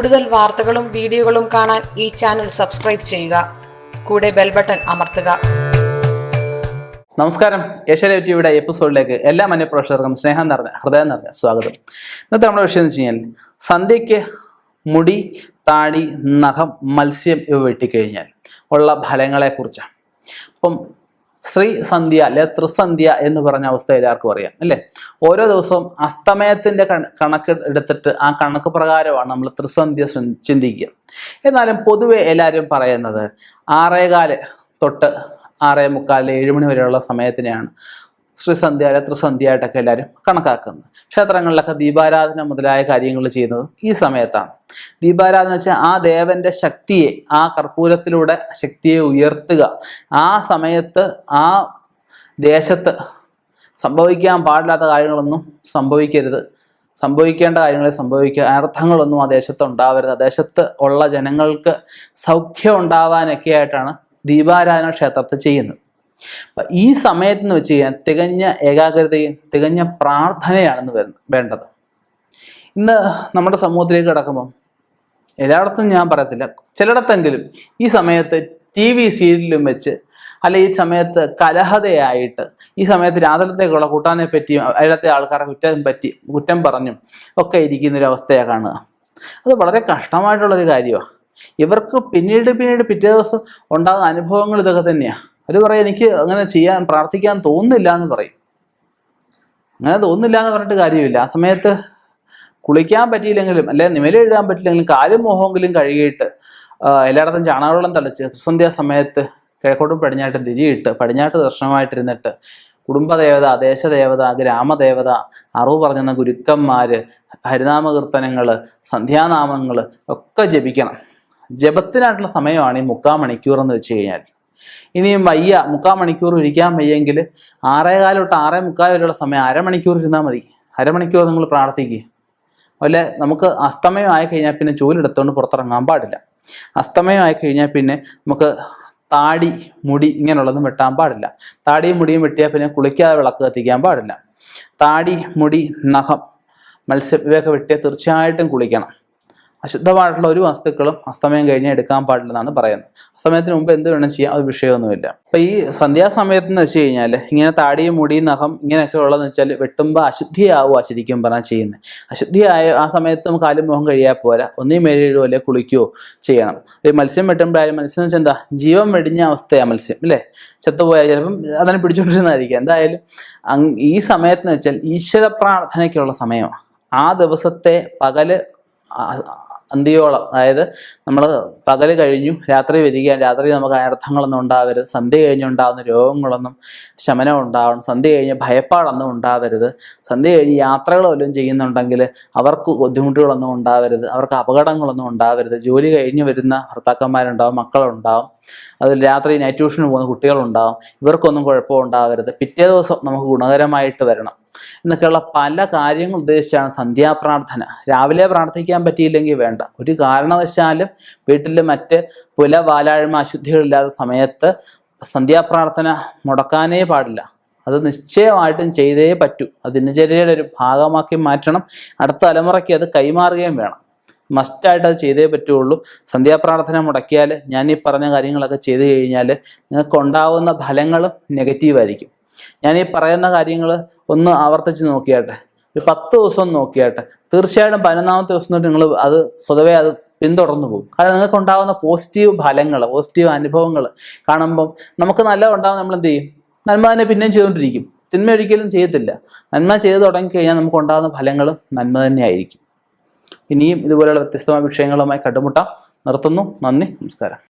കൂടുതൽ വാർത്തകളും വീഡിയോകളും കാണാൻ ഈ ചാനൽ സബ്സ്ക്രൈബ് ചെയ്യുക. കൂടെ ബെൽ ബട്ടൺ അമർത്തുക. നമസ്കാരം. ഏഷ്യാനെറ്റ് ടിവിയുടെ എപ്പിസോഡിലേക്ക് എല്ലാ മന്യപ്രേക്ഷകർക്കും സ്നേഹം നിറഞ്ഞ ഹൃദയം നിറഞ്ഞ സ്വാഗതം. ഇന്നത്തെ നമ്മുടെ വിഷയം എന്ന് വെച്ച് കഴിഞ്ഞാൽ സന്ധ്യയ്ക്ക് മുടി താടി നഖം മത്സ്യം ഇവ വെട്ടിക്കഴിഞ്ഞാൽ ഉള്ള ഫലങ്ങളെ കുറിച്ചാണ് അപ്പം ശ്രീ സന്ധ്യ അല്ലെ ത്രിസന്ധ്യ എന്ന് പറഞ്ഞ അവസ്ഥ എല്ലാവർക്കും അറിയാം അല്ലേ? ഓരോ ദിവസവും അസ്തമയത്തിന്റെ കണക്ക് എടുത്തിട്ട് ആ കണക്ക് പ്രകാരമാണ് നമ്മൾ ത്രിസന്ധ്യ ചിന്തിക്കുക. എന്നാലും പൊതുവെ എല്ലാവരും പറയുന്നത് ആറേകാൽ തൊട്ട് ആറേ മുക്കാൽ ഏഴ് മണി വരെയുള്ള സമയത്തിനെയാണ് ശ്രീസന്ധ്യ ത്രിസന്ധ്യയായിട്ടൊക്കെ എല്ലാവരും കണക്കാക്കുന്നത്. ക്ഷേത്രങ്ങളിലൊക്കെ ദീപാരാധന മുതലായ കാര്യങ്ങൾ ചെയ്യുന്നത് ഈ സമയത്താണ്. ദീപാരാധന വെച്ചാൽ ആ ദേവന്റെ ശക്തിയെ ആ കർപ്പൂരത്തിലൂടെ ശക്തിയെ ഉയർത്തുക. ആ സമയത്ത് ആ ദേശത്ത് സംഭവിക്കാൻ പാടില്ലാത്ത കാര്യങ്ങളൊന്നും സംഭവിക്കരുത്. സംഭവിക്കേണ്ട കാര്യങ്ങളെ സംഭവിക്കുക. അനർത്ഥങ്ങളൊന്നും ആ ദേശത്ത് ഉണ്ടാവരുത്. ദേശത്ത് ഉള്ള ജനങ്ങൾക്ക് സൗഖ്യം ഉണ്ടാവാനൊക്കെ ആയിട്ടാണ് ദീപാരാധന ക്ഷേത്രത്തിൽ ചെയ്യുന്നത്. ഈ സമയത്ത് എന്ന് വെച്ച് കഴിഞ്ഞാൽ തികഞ്ഞ ഏകാഗ്രതയും തികഞ്ഞ പ്രാർത്ഥനയാണെന്ന് വേണ്ടത്. ഇന്ന് നമ്മുടെ സമൂഹത്തിലേക്ക് കിടക്കുമ്പം എല്ലായിടത്തും ഞാൻ പറയത്തില്ല. ചിലയിടത്തെങ്കിലും ഈ സമയത്ത് ടി വി സീരിയലിലും വെച്ച് അല്ല ഈ സമയത്ത് കലഹതയായിട്ട് ഈ സമയത്ത് രാത്രിത്തേക്കുള്ള കൂട്ടാനെ പറ്റിയും അതിലത്തെ ആൾക്കാരെ കുറ്റം പറ്റി കുറ്റം പറഞ്ഞും ഒക്കെ ഇരിക്കുന്ന ഒരു അവസ്ഥയാണ് കാണുക. അത് വളരെ കഷ്ടമായിട്ടുള്ളൊരു കാര്യമാണ് ഇവർക്ക് പിന്നീട് പിന്നീട് പിറ്റേ ദിവസം ഉണ്ടാകുന്ന അനുഭവങ്ങൾ ഇതൊക്കെ തന്നെയാണ് അവർ പറയും എനിക്ക് അങ്ങനെ ചെയ്യാൻ പ്രാർത്ഥിക്കാൻ തോന്നുന്നില്ല എന്ന് പറയും. അങ്ങനെ തോന്നുന്നില്ല എന്ന് പറഞ്ഞിട്ട് കാര്യമില്ല. ആ സമയത്ത് കുളിക്കാൻ പറ്റിയില്ലെങ്കിലും അല്ലെ നിമല എഴുതാൻ പറ്റില്ലെങ്കിലും കാലും മോഹമെങ്കിലും കഴുകിയിട്ട് എല്ലായിടത്തും ചാണകവെള്ളം തളിച്ച് ത്രിസന്ധ്യ സമയത്ത് കിഴക്കോട്ടും പടിഞ്ഞാട്ടും തിരിയിട്ട് പടിഞ്ഞാട്ട് ദർശനമായിട്ടിരുന്നിട്ട് കുടുംബദേവത ദേശദേവത ഗ്രാമദേവത അറിവ് പറഞ്ഞെന്ന ഗുരുക്കന്മാര് ഹരിനാമകീർത്തനങ്ങൾ സന്ധ്യാനാമങ്ങൾ ഒക്കെ ജപിക്കണം. ജപത്തിനായിട്ടുള്ള സമയമാണ് ഈ മുക്കാൽ മണിക്കൂർ എന്ന് വെച്ച് കഴിഞ്ഞാൽ ഇനിയും വയ്യ മുക്കാൽ മണിക്കൂർ ഇരിക്കാൻ വയ്യെങ്കിൽ ആറേകാൽ തൊട്ട് ആറേ മുക്കാൽ വരെയുള്ള സമയം അരമണിക്കൂർ ഇരുന്നാൽ മതി. അരമണിക്കൂർ നിങ്ങൾ പ്രാർത്ഥിക്കുക അതുപോലെ നമുക്ക് അസ്തമയം ആയി കഴിഞ്ഞാൽ പിന്നെ ചൂലെടുത്തുകൊണ്ട് പുറത്തിറങ്ങാൻ പാടില്ല. അസ്തമയം ആയി കഴിഞ്ഞാൽ പിന്നെ നമുക്ക് താടി മുടി ഇങ്ങനെയുള്ളതും വെട്ടാൻ പാടില്ല. താടിയും മുടിയും വെട്ടിയാൽ പിന്നെ കുളിക്കാതെ വിളക്ക് കത്തിക്കാൻ പാടില്ല. താടി മുടി നഖം മത്സ്യം ഇവയൊക്കെ വെട്ടിയാൽ തീർച്ചയായിട്ടും കുളിക്കണം. അശുദ്ധമായിട്ടുള്ള ഒരു വസ്തുക്കളും അസ്തമയം കഴിഞ്ഞ് എടുക്കാൻ പാടില്ലെന്നാണ് പറയുന്നത്. അസ്തമയത്തിന് മുമ്പ് എന്ത് വേണം ചെയ്യാം അത് വിഷയമൊന്നുമില്ല. അപ്പൊ ഈ സന്ധ്യാസമയത്ത് എന്ന് വെച്ച് കഴിഞ്ഞാൽ ഇങ്ങനെ താടിയും മുടിയും നഖം ഇങ്ങനെയൊക്കെ ഉള്ളതെന്ന് വെച്ചാൽ വെട്ടുമ്പോൾ അശുദ്ധിയാവുക ശരിക്കും പറഞ്ഞാൽ ചെയ്യുന്നത് അശുദ്ധിയായ ആ സമയത്ത് നമുക്ക് കാലും മുഖം കഴിയാൽ പോരാ. ഒന്നീ മേലിടുകയോ അല്ലെങ്കിൽ കുളിക്കുകയോ ചെയ്യണം. ഈ മത്സ്യം വെട്ടുമ്പോഴായാലും മത്സ്യം എന്ന് വെച്ചാൽ എന്താ? ജീവൻ വെടിഞ്ഞ അവസ്ഥയാണ് മത്സ്യം അല്ലേ? ചത്തുപോയാൽ ചിലപ്പം അതിനെ പിടിച്ചുകൊണ്ടിരുന്നതായിരിക്കും എന്തായാലും ഈ സമയത്ത് എന്ന് വെച്ചാൽ ഈശ്വര പ്രാർത്ഥനയ്ക്കുള്ള സമയമാണ് ആ ദിവസത്തെ പകൽ അന്തിയോളം. അതായത് നമ്മൾ പകൽ കഴിഞ്ഞു രാത്രി വരികയാണ്. രാത്രി നമുക്ക് അനർത്ഥങ്ങളൊന്നും ഉണ്ടാവരുത്. സന്ധ്യ കഴിഞ്ഞുണ്ടാകുന്ന രോഗങ്ങളൊന്നും ശമനം ഉണ്ടാവണം. സന്ധ്യ കഴിഞ്ഞ് ഭയപ്പാടൊന്നും ഉണ്ടാവരുത്. സന്ധ്യ കഴിഞ്ഞ് യാത്രകൾ വല്ലതും ചെയ്യുന്നുണ്ടെങ്കിൽ അവർക്ക് ബുദ്ധിമുട്ടുകളൊന്നും ഉണ്ടാവരുത്. അവർക്ക് അപകടങ്ങളൊന്നും ഉണ്ടാവരുത്. ജോലി കഴിഞ്ഞ് വരുന്ന ഭർത്താക്കന്മാരുണ്ടാവും മക്കളുണ്ടാവും. അതിൽ രാത്രി നൈറ്റ് ട്യൂഷന് പോകുന്ന കുട്ടികളുണ്ടാവും. ഇവർക്കൊന്നും കുഴപ്പമുണ്ടാവരുത് പിറ്റേ ദിവസം നമുക്ക് ഗുണകരമായിട്ട് വരണം. എന്നൊക്കെയുള്ള പല കാര്യങ്ങൾ ഉദ്ദേശിച്ചാണ് സന്ധ്യാപ്രാർത്ഥന. രാവിലെ പ്രാർത്ഥിക്കാൻ പറ്റിയില്ലെങ്കിൽ വേണ്ട. ഒരു കാരണവശാലും വീട്ടിൽ മറ്റ് പുല വാലാഴ്മ അശുദ്ധികളില്ലാത്ത സമയത്ത് സന്ധ്യാപ്രാർത്ഥന മുടക്കാനേ പാടില്ല. അത് നിശ്ചയമായിട്ടും ചെയ്തേ പറ്റൂ. അത് ദിനചര്യയുടെ ഒരു ഭാഗമാക്കി മാറ്റണം. അടുത്ത തലമുറയ്ക്ക് അത് കൈമാറുകയും വേണം. മസ്റ്റായിട്ട് അത് ചെയ്തേ പറ്റുള്ളൂ. സന്ധ്യാപ്രാർത്ഥന മുടക്കിയാൽ ഞാൻ ഈ പറഞ്ഞ കാര്യങ്ങളൊക്കെ ചെയ്തു കഴിഞ്ഞാൽ നിങ്ങൾക്ക് ഉണ്ടാവുന്ന ഫലങ്ങളും നെഗറ്റീവായിരിക്കും. ഞാൻ ഈ പറയുന്ന കാര്യങ്ങൾ ഒന്ന് ആവർത്തിച്ച് നോക്കിയാട്ടെ. ഒരു പത്ത് ദിവസം നോക്കിയാട്ടെ. തീർച്ചയായിട്ടും പതിനൊന്നാമത്തെ ദിവസം നിങ്ങൾ അത് സ്വതവേ അത് പിന്തുടർന്നു പോകും. കാരണം നിങ്ങൾക്ക് ഉണ്ടാകുന്ന പോസിറ്റീവ് ഫലങ്ങൾ പോസിറ്റീവ് അനുഭവങ്ങൾ കാണുമ്പം നമുക്ക് നല്ല ഉണ്ടാകും നമ്മൾ എന്ത് ചെയ്യും? നന്മ തന്നെ പിന്നെയും ചെയ്തുകൊണ്ടിരിക്കും. തിന്മ ഒരിക്കലും ചെയ്യത്തില്ല. നന്മ ചെയ്തു തുടങ്ങിക്കഴിഞ്ഞാൽ നമുക്ക് ഉണ്ടാകുന്ന ഫലങ്ങളും നന്മ തന്നെയായിരിക്കും ഇനിയും ഇതുപോലെയുള്ള വ്യത്യസ്തമായ വിഷയങ്ങളുമായി കണ്ടുമുട്ടാം. നിർത്തുന്നു. നന്ദി. നമസ്കാരം.